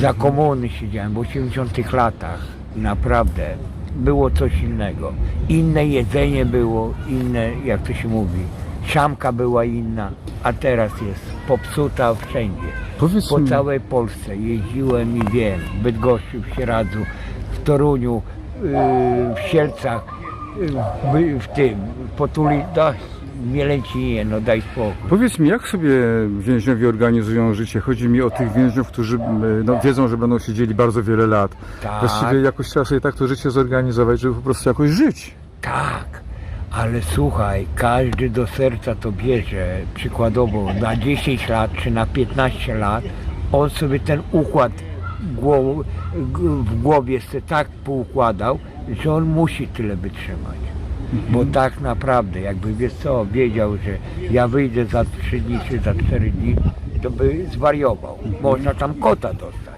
Za komuny siedziałem w 80 latach. Naprawdę było coś innego. Inne jedzenie było, inne, jak to się mówi, siamka była inna, a teraz jest popsuta wszędzie. Powiedz Po mi- całej Polsce jeździłem i wiem, w Bydgoszczy, w Sieradzu, w Toruniu, yy, w Sielcach, yy, w, w tym, w Potuli, w Mielęcinie, no daj spokój. Powiedz mi, jak sobie więźniowie organizują życie? Chodzi mi o tych więźniów, którzy no, wiedzą, że będą siedzieli bardzo wiele lat. Tak. Właściwie jakoś trzeba sobie tak to życie zorganizować, żeby po prostu jakoś żyć. Tak, ale słuchaj, każdy do serca to bierze, przykładowo na 10 lat czy na 15 lat, on sobie ten układ w głowie sobie tak poukładał, że on musi tyle wytrzymać. Bo tak naprawdę, jakby wiesz co, wiedział, że ja wyjdę za 3 dni czy za 4 dni, to by zwariował. Można tam kota dostać.